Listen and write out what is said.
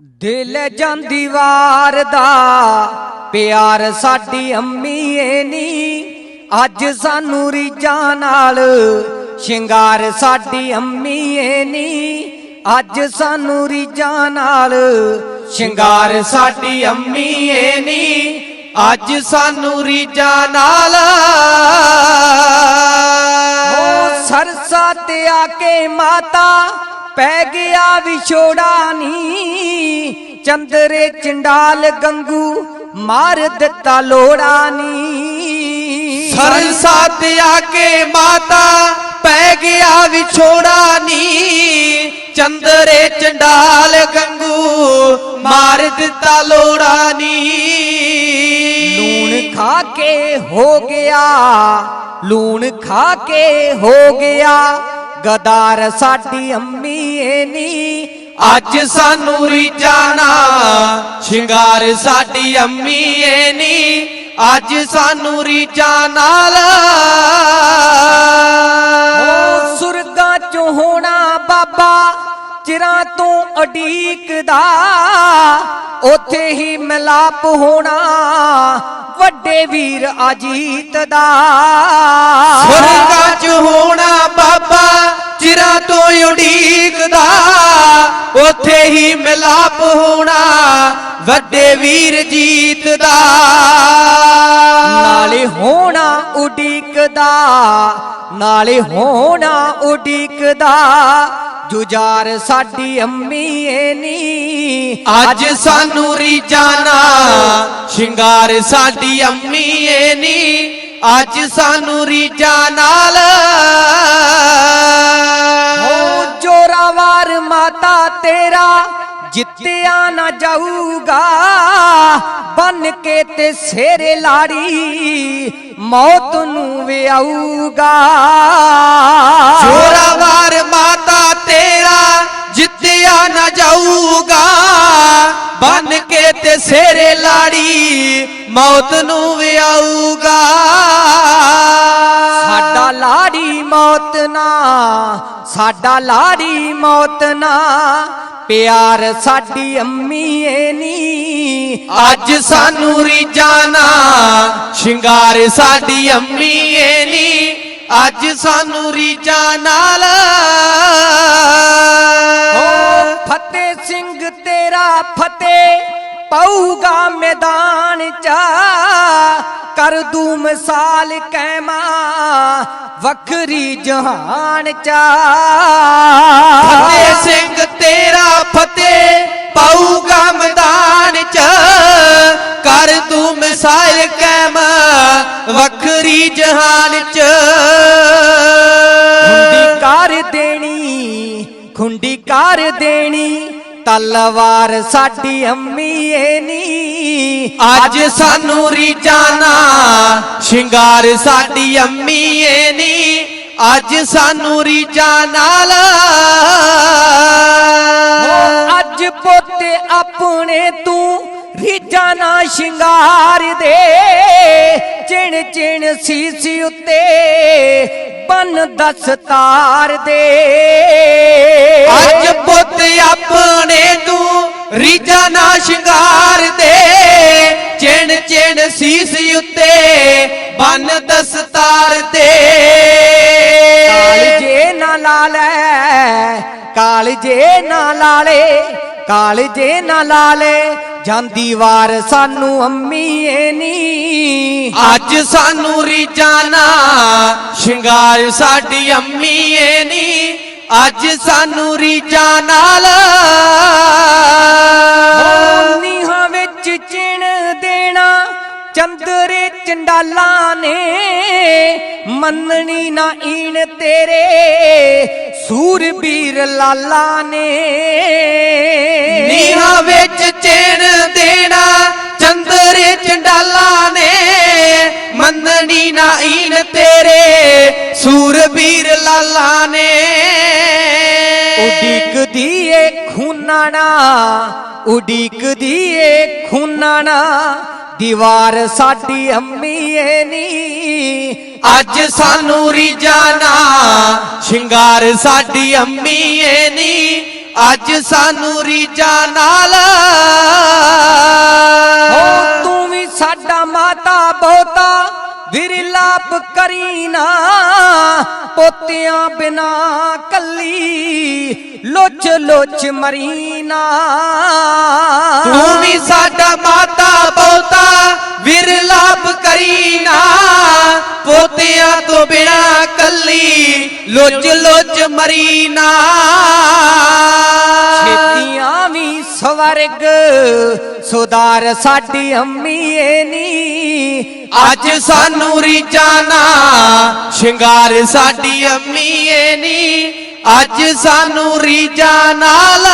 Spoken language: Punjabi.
ਦਿਲ ਜਾਂਦੀ ਵਾਰ ਦਾ, ਪਿਆਰ ਸਾਡੀ ਅੰਮੀ ਏ ਨੀ। ਅੱਜ ਸਾਨੂੰ ਰੀਜਾਂ ਨਾਲ ਸ਼ਿੰਗਾਰ ਸਾਡੀ ਅੰਮੀ ਏ ਨੀ। ਅੱਜ ਸਾਨੂੰ ਰੀਜਾਂ ਨਾਲ ਸ਼ਿੰਗਾਰ ਸਾਡੀ ਅੰਮੀ ਏ ਨੀ। ਅੱਜ ਸਾਨੂੰ ਰੀਜਾਂ ਨਾਲ ਓ ਸਰਸਾ ਤੇ ਆ ਕੇ ਮਾਤਾ ਪੈ ਗਿਆ ਵਿਛੋੜਾ ਨੀ। ਚੰਦਰੇ ਚੰਡਾਲ ਗੰਗੂ ਮਾਰ ਦਿੱਤਾ ਲੋੜਾ ਨੀ। ਸਰਸਾ ਤੇ ਆ ਕੇ ਮਾਤਾ ਪੈ ਗਿਆ ਵਿਛੋੜਾ ਨੀ। ਚੰਦਰੇ ਚੰਡਾਲ ਗੰਗੂ ਮਾਰ ਦਿੱਤਾ ਲੋੜਾ ਨੀ। ਲੂਣ ਖਾ ਕੇ ਹੋ ਗਿਆ ਲੂਣ ਖਾ ਕੇ ਹੋ ਗਿਆ। ਗਦਾਰ ਸਾਡੀ ਅੰਮੀ ਏ ਨੀ। ਅੱਜ ਸਾਨੂੰ ਰੀਜਾਨਾ ਸ਼ਿੰਗਾਰ ਸਾਡੀ ਅੰਮੀ ਏ ਨੀ। ਅੱਜ ਸਾਨੂੰ ਰੀਜਾਂ ਨਾਲ ਓ ਸੁਰਗਾਂ ਚੋਂ ਹੋਣਾ ਬਾਬਾ ਚਿਰਾਂ ਤੋਂ ਅਡੀਕਦਾ ਉਥੇ ਹੀ ਮਿਲਾਪ ਹੋਣਾ ਵੱਡੇ ਵੀਰ ਅਜੀਤ ਦਾ। ਸੁਰਗਾਂ ਚ ਹੋਣਾ ਬਾਬਾ ਚਿਰਾਂ ਤੋਂ ਉਡੀਕਦਾ ਉਥੇ ਹੀ ਮਿਲਾਪ ਹੋਣਾ ਵੱਡੇ ਵੀਰ ਜੀਤ ਦਾ। ਨਾਲੇ ਹੋਣਾ ਉਡੀਕਦਾ ਨਾਲੇ ਹੋਣਾ ਉਡੀਕਦਾ ਜੁਜਾਰ ਸਾਡੀ ਅੰਮੀ ਏ ਨੀ। ਅੱਜ ਸਾਨੂੰ ਰੀਜਾਨਾ ਸ਼ਿੰਗਾਰ ਸਾਡੀ ਅੰਮੀ ਏ ਨੀ। ਅੱਜ ਸਾਨੂੰ ਰੀਜਾਂ ਨਾਲ ਜੋਰਾਵਾਰ ਮਾਤਾ ਤੇਰਾ ਜਿੱਤਿਆ ਨਾ ਜਾਊਗਾ। ਬਨ ਕੇ ਤੇ ਸੇਰੇ ਲਾੜੀ ਮੌਤ ਨੂੰ ਵਿਆਊਗਾ। ਲਾੜੀ ਮੌਤ ਨੂੰ ਵਿਆਊਗਾ। ਸਾਡਾ ਲਾੜੀ ਮੌਤ ਨਾ ਸਾਡਾ ਲਾੜੀ ਮੌਤ ਨਾ। ਪਿਆਰ ਸਾਡੀ ਅੰਮੀ ਏ ਨੀ। ਅੱਜ ਸਾਨੂੰ ਰੀਜਾਨਾ ਸ਼ਿੰਗਾਰ ਸਾਡੀ ਅੰਮੀ ਏ ਨੀ। ਅੱਜ ਸਾਨੂੰ ਰੀਜਾਂ ਨਾਲ। ਓ ਫਤਿਹ ਸਿੰਘ ਤੇਰਾ ਫਤਿਹ। ਪਊਗਾ ਮੈਦਾਨ ਚ। ਕਰ ਦੂ ਮਿਸਾਲ ਕਹਿਮਾ ਵੱਖਰੀ ਜਹਾਨ ਚ। ਫਤਿਹ ਸਿੰਘ ਤੇਰਾ ਫਤਿਹ ਪਾਊਗਾ ਮੈਦਾਨ ਚ। ਕਰ ਤੂੰ ਮਿਸਾਲ ਕੈਮ ਵੱਖਰੀ ਜਹਾਨ ਚ। ਤਲਵਾਰ ਸਾਡੀ ਅੰਮੀ ਏ ਨੀ। ਅੱਜ ਸਾਨੂੰ ਰੀਜਾਨਾ ਸ਼ਿੰਗਾਰ ਸਾਡੀ ਅੰਮੀ ਏ ਨੀ। ਅੱਜ ਸਾਨੂੰ ਰੀਜਾਂ ਨਾਲ। ਅੱਜ ਪੁੱਤ ਆਪਣੇ ਤੂੰ ਰੀਜਾਂ ਨਾ ਸ਼ਿੰਗਾਰ ਦੇ। ਚਿਣ ਚਿਣ ਸੀਸੀ ਉੱਤੇ ਬਨ ਦਸਤਾਰ ਦੇ। ਅੱਜ ਪੁੱਤ ਆਪਣੇ ਤੂੰ ਰੀਜਾ ਨਾ ਸ਼ਿੰਗਾਰ ਦੇ। ਚਿਣ ਚਿਣ ਸੀਸ ਉੱਤੇ ਬਨ ਦਸਤਾਰ ਤੇ। ਕਾਲਜੇ ਨਾ ਲਾਲੇ ਕਾਲਜੇ ਨਾ ਲਾਲੇ ਕਾਲਜੇ ਨਾ ਲਾਲੇ ਜਾਂਦੀ ਵਾਰ ਸਾਨੂੰ ਅੰਮੀ ਏ ਨੀ। ਅੱਜ ਸਾਨੂੰ ਰੀਜਾਨਾ ਸ਼ਿੰਗਾਰ ਸਾਡੀ ਅੰਮੀ ਏ ਨੀ। ਅੱਜ ਸਾਨੂੰ ਰੀਜਾਂ ਨਾਲ ਨੀਹਾਂ ਵਿੱਚ ਚਿਣ ਦੇਣਾ ਚੰਦਰੇ ਚੰਡਾਲਾਂ ਨੇ। ਮੰਨਣੀ ਨਾ ਈਣ ਤੇਰੇ ਸੂਰਬੀਰ ਲਾਲਾ ਨੇ। ਨੀਹਾਂ ਵਿੱਚ ਚਿਣ ਉਡੀਕਦੀ ਏ ਖੂਨਾਣਾ, ਉਡੀਕਦੀ ਏ ਖੂਨਾਣਾ, ਦੀਵਾਰ ਸਾਡੀ ਅੰਮੀਏ ਨੀ। ਅੱਜ ਸਾਨੂੰ ਰੀ ਜਾਣਾ ਸ਼ਿੰਗਾਰ ਸਾਡੀ ਅੰਮੀ ਅੰਮੀਏ ਨੀ। ਅੱਜ ਸਾਨੂੰ ਰੀ ਰੀਜਾ ਨਾਲ। ਹੋ ਤੂੰ ਵੀ ਸਾਡਾ ਮਾਤਾ ਬੋਤਾ ਵਿਰਲਾਪ ਕਰੀਨਾ ਪੋਤਿਆਂ ਬਿਨਾ ਕੱਲੀ, ਲੋਚ ਲੋਚ ਮਰੀਨਾ ਤੂੰ ਵੀ ਸਾਡਾ ਮਾਤਾ ਪੋਤਾ ਵਿਰਲਾਪ ਕਰੀਨਾ ਪੋਤਿਆਂ ਤੋਂ ਬਿਨਾ ਕੱਲੀ, ਲੋਚ ਲੋਚ ਮਰੀਨਾ ਛੇਤੀਆਂ ਵੀ ਸੁਧਾਰ ਸਾਡੀ ਅੰਮੀ ਏ ਨੀ। ਅੱਜ ਸਾਨੂੰ ਰੀਜਾਨਾ ਸ਼ਿੰਗਾਰ ਸਾਡੀ ਅੰਮੀ ਏ ਨੀ। ਅੱਜ ਸਾਨੂੰ ਰੀਜਾ ਨਾਲ